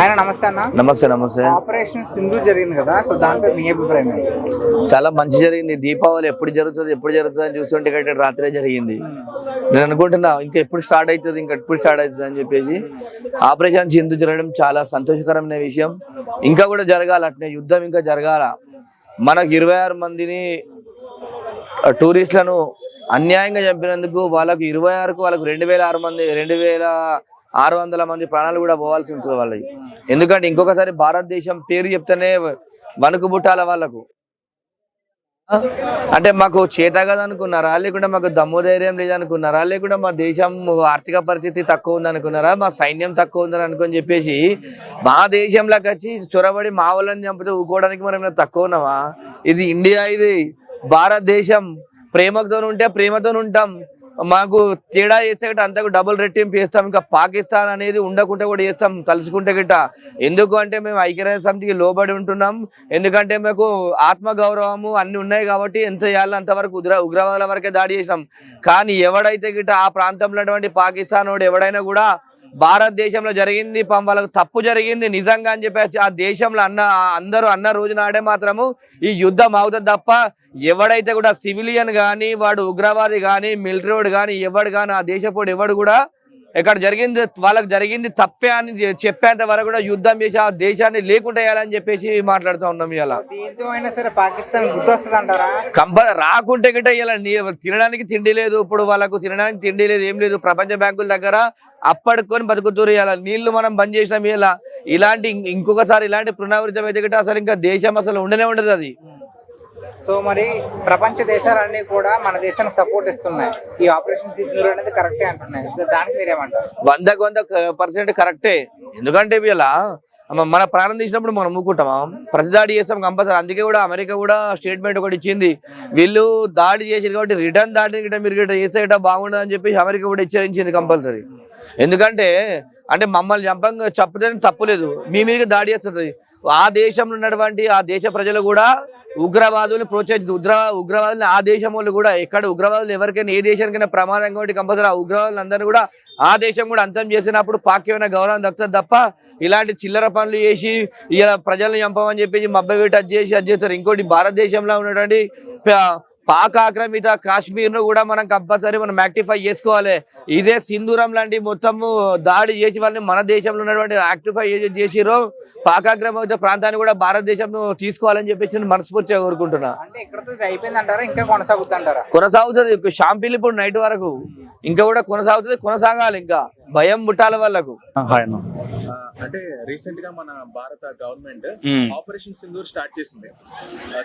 ఆయన నమస్తే అన్న. నమస్తే నమస్తే. ఆపరేషన్ సింధు జరిగింది కదా సో దానిపై మీ అభిప్రాయం? చాలా మంచి జరిగింది. దీపావళి ఎప్పుడు జరుగుతుంది ఎప్పుడు జరుగుతుంది అని చూస్తుంటే ఇక్కడ రాత్రే జరిగింది. నేను అనుకుంటున్నా ఇంకా ఎప్పుడు స్టార్ట్ అవుతుంది ఇంకా ఎప్పుడు స్టార్ట్ అవుతుంది అని చెప్పేసి. ఆపరేషన్ సింధు జరగడం చాలా సంతోషకరమైన విషయం. ఇంకా కూడా జరగాల అట్నే యుద్ధం ఇంకా జరగాల. మనకు ఇరవై ఆరు మందిని టూరిస్టులను అన్యాయంగా చంపినందుకు వాళ్ళకు ఇరవై ఆరుకు వాళ్ళకు రెండు వేల ఆరు మంది రెండు వేల ఆరు వందల మంది ప్రాణాలు కూడా పోవాల్సి ఉంటుంది వాళ్ళకి. ఎందుకంటే ఇంకొకసారి భారతదేశం పేరు చెప్తేనే వణుకు బుట్టాల వాళ్ళకు. అంటే మాకు చేత కదా అనుకున్నారా? లేకుండా మాకు దమ్ము ధైర్యం లేదనుకున్నారా లేకుండా మా దేశం ఆర్థిక పరిస్థితి తక్కువ ఉంది అనుకున్నారా? మా సైన్యం తక్కువ ఉందని అనుకొని చెప్పేసి మా దేశంలోకి వచ్చి చొరబడి మా వాళ్ళని చంపితే ఊకోవడానికి మనం తక్కువ ఉన్నామా? ఇది ఇండియా ఇది. భారతదేశం ప్రేమతో ఉంటే ప్రేమతో ఉంటాం మాకు తేడా చేస్తే గిట్ట అంతకు డబుల్ రెట్టింపు చేస్తాం. ఇంకా పాకిస్తాన్ అనేది ఉండకుంటే కూడా చేస్తాం కలుసుకుంటే గిట్ట. ఎందుకు అంటే మేము ఐక్యరాజ్య సమితికి లోబడి ఉంటున్నాం. ఎందుకంటే మాకు ఆత్మగౌరవము అన్నీ అన్ని ఉన్నాయి కాబట్టి ఎంత చేయాలో అంతవరకు ఉగ్ర ఉగ్రవాదుల వరకే దాడి చేసినాం. కానీ ఎవడైతే గిట్ట ఆ ప్రాంతంలో ఉన్నటువంటి పాకిస్తాన్ వాడు ఎవడైనా కూడా భారతదేశంలో జరిగింది వాళ్ళకు తప్పు జరిగింది నిజంగా అని చెప్పి ఆ దేశంలో అన్న అందరూ అన్న రోజు నాడే మాత్రము ఈ యుద్ధం అవుతుంది తప్ప ఎవడైతే కూడా సివిలియన్ కానీ వాడు ఉగ్రవాది కానీ మిలిటరీ వాడు కానీ ఎవడు కానీ ఆ దేశపోడు ఎవడు కూడా ఇక్కడ జరిగింది? వాళ్ళకి జరిగింది తప్పే అని చెప్పేంత వరకు కూడా యుద్ధం చేసి ఆ దేశాన్ని లేకుండా చేయాలని చెప్పేసి మాట్లాడుతూ ఉన్నాం ఇలా దీంతో అయినా సరే పాకిస్తాన్ గుర్తొస్తుంది అంటారా కంప రాకుంటే గిట్ట ఇలా తినడానికి తిండి లేదు. ఇప్పుడు వాళ్ళకు తినడానికి తిండి లేదు ఏం లేదు. ప్రపంచ బ్యాంకుల దగ్గర అప్పడుకొని బతుకుతురు ఇలా నీళ్ళు మనం బంద్ చేసినాం ఇలా ఇలాంటి ఇంకొకసారి ఇలాంటి పునరావృతం అయితే గిట్ట అసలు ఇంకా దేశం అసలు ఉండనే ఉండదు అది. సో మరి ప్రపంచ దేశాలన్నీ కూడా మన దేశానికి సపోర్ట్ ఇస్తున్నాయి. ఈ ఆపరేషన్ సింధూర్ అనేది కరెక్టే అంటున్నాయి. దానికి మీరేమంటారు? వందకు వంద పర్సెంట్ కరెక్టే ఎందుకంటే ఇలా మన ప్రాణం తీసినప్పుడు మనం ఊరుకుంటామా ప్రతి దాడి చేస్తాం కంపల్సరీ. అందుకే కూడా అమెరికా కూడా స్టేట్మెంట్ ఒకటి ఇచ్చింది. వీళ్ళు దాడి చేసారు కాబట్టి రిటర్న్ దాడి గిట్ట మీరు గిట్ట చేస్తే గిట్ట బాగుండదు అని చెప్పి అమెరికా కూడా హెచ్చరించింది కంపల్సరీ. ఎందుకంటే అంటే మమ్మల్ని చంపంగా చెప్పదే తప్పులేదు. మీ మీద దాడి చేస్తుంది. ఆ దేశంలో ఉన్నటువంటి ఆ దేశ ప్రజలు కూడా ఉగ్రవాదులు ప్రోత్సహించు ఉగ్ర ఉగ్రవాదులు ఆ దేశం వాళ్ళు కూడా ఎక్కడ ఉగ్రవాదులు ఎవరికైనా ఏ దేశానికైనా ప్రమాదం కాబట్టి కంపల్సరీ ఆ ఉగ్రవాదులు అందరూ కూడా ఆ దేశం కూడా అంతం చేసినప్పుడు పాక్ ఏమైనా గౌరవం దక్కుతుంది తప్ప ఇలాంటి చిల్లర పనులు చేసి ఇలా ప్రజల్ని చంపమని చెప్పేసి మబ్బ వేట అది చేసి అది చేస్తారు. ఇంకోటి భారతదేశంలో ఉన్నటువంటి పాక్ ఆక్రమిత కాశ్మీర్ను కూడా మనం కంపల్సరీ మనం యాక్టిఫై చేసుకోవాలి. ఇదే సింధూరం లాంటి మొత్తము దాడి చేసి వాళ్ళని మన దేశంలో ఉన్నటువంటి యాక్టిఫై చేసిరో పాకాక్రమిత ప్రాంతాన్ని కూడా భారతదేశం తీసుకోవాలని చెప్పేసి నేను మనస్ఫూర్తిగా కోరుకుంటున్నా. కొనసాగుతుంది. షాంపిల్ ఇప్పుడు నైట్ వరకు. ఇంకా కూడా కొనసాగుతుంది. కొనసాగాలి ఇంకా. భయం ముట్టాల వాళ్ళకు అంటే రీసెంట్గా మన భారత గవర్నమెంట్. ఆపరేషన్ సింధూర్ స్టార్ట్ చేసింది.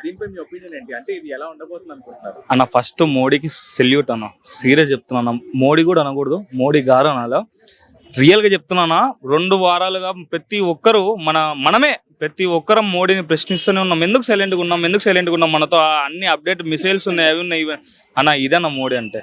దీనిపై మీ ఒపీనియన్ ఏంటి? అంటే ఇది ఎలా ఉండబోతుంది అనుకుంటున్నారు? అన్న ఫస్ట్ మోడీకి సెల్యూట్ అన్న. సీరియస్ చెప్తున్నా మోడీ కూడా అనకూడదు. మోడీ గారు అనాల. రియల్గా చెప్తున్నానా? రెండు వారాలుగా ప్రతి ఒక్కరు మన మనమే ప్రతి ఒక్కరం మోడీని ప్రశ్నిస్తూనే ఉన్నాం. ఎందుకు సైలెంట్గా ఉన్నాం? ఎందుకు సైలెంట్గా ఉన్నాం? మనతో అన్ని అప్డేట్ మిసైల్స్ ఉన్నాయి అవి ఉన్నాయి అన్న ఇదన్న మోడీ అంటే?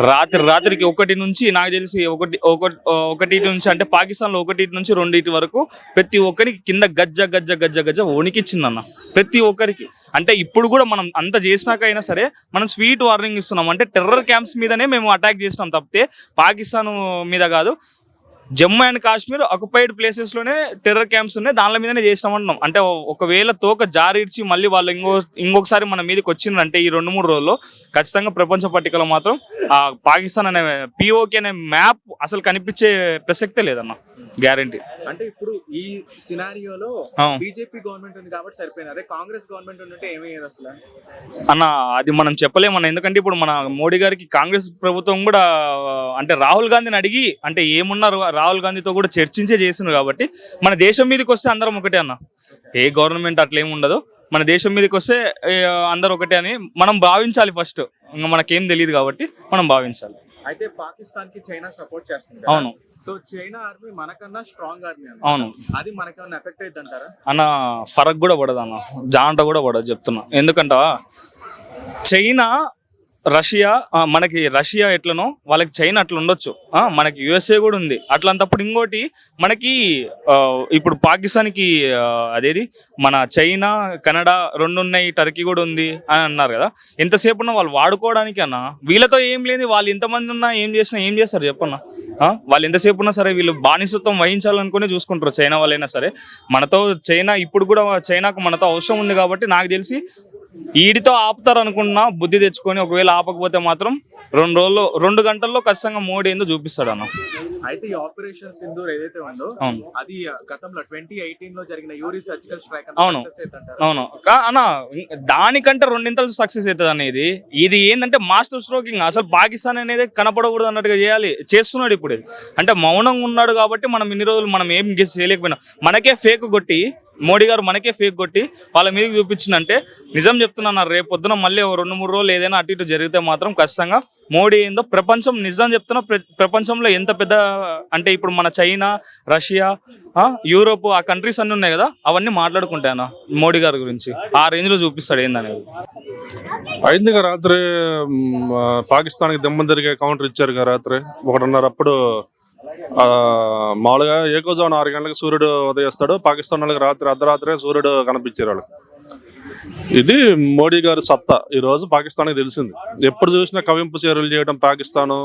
రాత్రి రాత్రికి ఒకటి నుంచి నాకు తెలిసి ఒకటి ఒకటి ఒకటి నుంచి అంటే పాకిస్తాన్లో ఒకటి నుంచి రెండింటి వరకు ప్రతి ఒక్కరికి కింద గజ్జ గజ్జ గజ్జ గజ్జ వణికిచ్చిందన్న. ప్రతి ఒక్కరికి. అంటే ఇప్పుడు కూడా మనం అంత చేసినాక అయినా సరే మనం స్వీట్ వార్నింగ్ ఇస్తున్నాం. అంటే టెర్రర్ క్యాంప్స్ మీదనే మేము అటాక్ చేసినాం తప్పితే పాకిస్తాన్ మీద కాదు జమ్మూ అండ్ కాశ్మీర్ అక్యుపైడ్ ప్లేసెస్లోనే టెర్రర్ క్యాంప్స్ ఉన్నాయి. దాని మీదనే చేసినాం అంటున్నాం. అంటే ఒకవేళ తోక జారిడ్చి మళ్ళీ వాళ్ళు ఇంకో ఇంకొకసారి మన మీదకి వచ్చిందంటే ఈ రెండు మూడు రోజుల్లో ఖచ్చితంగా ప్రపంచ పట్టికలో మాత్రం ఆ పాకిస్తాన్ అనే పిఓకే అనే మ్యాప్ అసలు కనిపించే ప్రసక్తే లేదన్నా. గ్యారంటీ. అంటే ఇప్పుడు ఈ సినారియోలో. బీజేపీ గవర్నమెంట్ ఉంది కాబట్టి సరిపోయింది. అదే కాంగ్రెస్ గవర్నమెంట్ ఉంటే ఏమయ్యేది అసలు? అన్న అది మనం చెప్పలేమన్న ఎందుకంటే ఇప్పుడు మన మోడీ గారికి కాంగ్రెస్ ప్రభుత్వం కూడా అంటే రాహుల్ గాంధీని అడిగి అంటే ఏమున్నారు రాహుల్ గాంధీతో కూడా చర్చించే చేస్తున్నారు కాబట్టి మన దేశం మీదకి వస్తే అందరం ఒకటే అన్న. ఏ గవర్నమెంట్ అట్లా ఏమి ఉండదు. మన దేశం మీదకి వస్తే అందరు ఒకటే అని మనం భావించాలి ఫస్ట్ ఇంకా మనకేం తెలియదు కాబట్టి మనం భావించాలి. అయితే పాకిస్తాన్కి చైనా సపోర్ట్ చేస్తుంది. అవును. సో చైనా ఆర్మీ మనకన్నా స్ట్రాంగ్ ఆర్మీ అవును. అది మనకన్నా ఎఫెక్ట్ అయింది అంటారా అన్న ఫరక్ కూడా పడదు అన్న జాంట కూడా పడదు చెప్తున్నా. ఎందుకంట చైనా రష్యా మనకి రష్యా ఎట్లనో వాళ్ళకి చైనా అట్లా ఉండొచ్చు. మనకి యుఎస్ఏ కూడా ఉంది. అట్లాంటప్పుడు ఇంకోటి మనకి ఇప్పుడు పాకిస్తాన్కి అదేది మన చైనా కెనడా రెండు ఉన్నాయి టర్కీ కూడా ఉంది అని అన్నారు కదా. ఎంతసేపు ఉన్నా వాళ్ళు వాడుకోవడానికి అన్న వీళ్ళతో ఏం లేదు వాళ్ళు ఎంతమంది ఉన్నా ఏం చేసినా ఏం చేస్తారు చెప్పన్నా? వాళ్ళు ఎంతసేపు ఉన్నా సరే వీళ్ళు బానిసత్వం వహించాలనుకునే చూసుకుంటారు చైనా వాళ్ళైనా సరే. మనతో చైనా ఇప్పుడు కూడా చైనాకు మనతో అవసరం ఉంది కాబట్టి నాకు తెలిసి ఈడితో ఆపుతారు అనుకున్నా బుద్ధి తెచ్చుకొని ఒకవేళ ఆపకపోతే మాత్రం రెండు రోజుల్లో రెండు గంటల్లో ఖచ్చితంగా మోడీ ఏందో చూపిస్తాడు అన్న అయితే ఈ ఆపరేషన్ సింధూర్ ఏదైతే ఉందో అవును. అది గతంలో ట్వంటీ ఎయిటీన్లో జరిగిన యూరి సర్జికల్ స్ట్రైక్ అవును. అవును. అన్న దానికంటే రెండింతలు సక్సెస్ అవుతుంది అనేది. ఇది ఏంటంటే మాస్టర్ స్ట్రోకింగ్. అసలు పాకిస్తాన్ అనేది కనపడకూడదు అన్నట్టుగా చేయాలి చేస్తున్నాడు ఇప్పుడు. ఇది. అంటే మౌనంగా ఉన్నాడు కాబట్టి మనం ఇన్ని రోజులు మనం ఏం గెస్ చేయలేకపోయినాం మనకే ఫేక్ కొట్టి మోడీ గారు మనకే ఫేక్ కొట్టి వాళ్ళ మీదకి చూపించిందంటే నిజం చెప్తున్నాను రేపు పొద్దున మళ్ళీ రెండు మూడు రోజులు ఏదైనా అటు ఇటు జరిగితే మాత్రం ఖచ్చితంగా మోడీ ఏందో ప్రపంచం నిజం చెప్తున్నా ప్ర- ప్రపంచంలో ఎంత పెద్ద అంటే ఇప్పుడు మన చైనా రష్యా యూరోప్ ఆ కంట్రీస్ అన్నీ ఉన్నాయి కదా అవన్నీ మాట్లాడుకుంటాను మోడీ గారి గురించి. ఆ రేంజ్లో చూపిస్తాడు ఏందనేది. అయిందిగా రాత్రి పాకిస్తాన్కి దెమ్మ తిరిగే కౌంటర్ ఇచ్చారు రాత్రి ఒకటిన్నర అప్పుడు మామూలుగా మామూలుగా ఏకోజాన్ ఆరు గంటలకు సూర్యుడు ఉదయిస్తాడు. పాకిస్తాన్ వాళ్ళకి రాత్రి అర్ధరాత్రే సూర్యుడు కనిపించారు వాళ్ళకి. ఇది మోడీ గారి సత్తా. ఈరోజు పాకిస్తాన్కి తెలిసింది. ఎప్పుడు చూసినా కవింపు చర్యలు చేయడం పాకిస్తాను.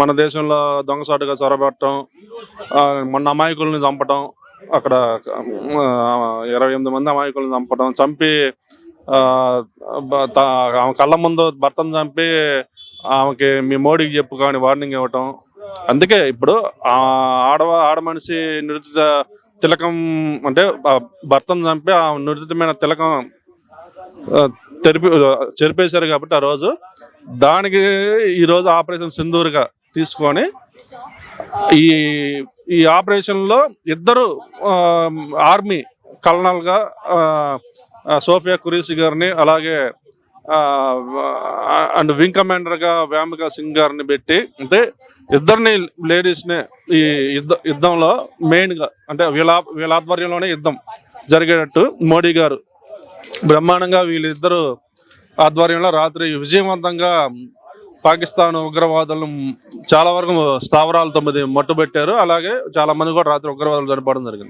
మన దేశంలో దొంగసాటుగా చొరబెట్టడం మొన్న అమాయకుల్ని చంపటం అక్కడ ఇరవై ఎనిమిది మంది అమాయకులను చంపటం చంపి ఆమె కళ్ళ ముందు భర్తను చంపి ఆమెకి మీ మోడీకి చెప్పు కానీ వార్నింగ్ ఇవ్వటం అందుకే ఇప్పుడు ఆ ఆడవ ఆడ మనిషి నృత్య తిలకం అంటే భర్తను చంపి ఆ నృత్యమైన తిలకం తెరిపి చెరిపేశారు కాబట్టి ఆ రోజు. దానికి ఈరోజు ఆపరేషన్ సింధూర్గా తీసుకొని ఈ ఈ ఆపరేషన్లో ఇద్దరు ఆర్మీ కలనల్గా సోఫియా కురీసి గారిని అలాగే అండ్ వింగ్ కమాండర్గా వ్యామికా సింగ్ గారిని పెట్టి అంటే ఇద్దరిని లేడీస్ని ఈ యుద్ధ యుద్ధంలో మెయిన్గా అంటే వీళ్ళ వీళ్ళ ఆధ్వర్యంలోనే యుద్ధం జరిగేటట్టు మోడీ గారు. బ్రహ్మాండంగా వీళ్ళిద్దరు ఆధ్వర్యంలో రాత్రి విజయవంతంగా పాకిస్తాన్ ఉగ్రవాదులను చాలా వరకు స్థావరాలు తొమ్మిది మట్టుబెట్టారు. అలాగే చాలా మంది కూడా రాత్రి ఉగ్రవాదులు చనిపోవడం జరిగింది.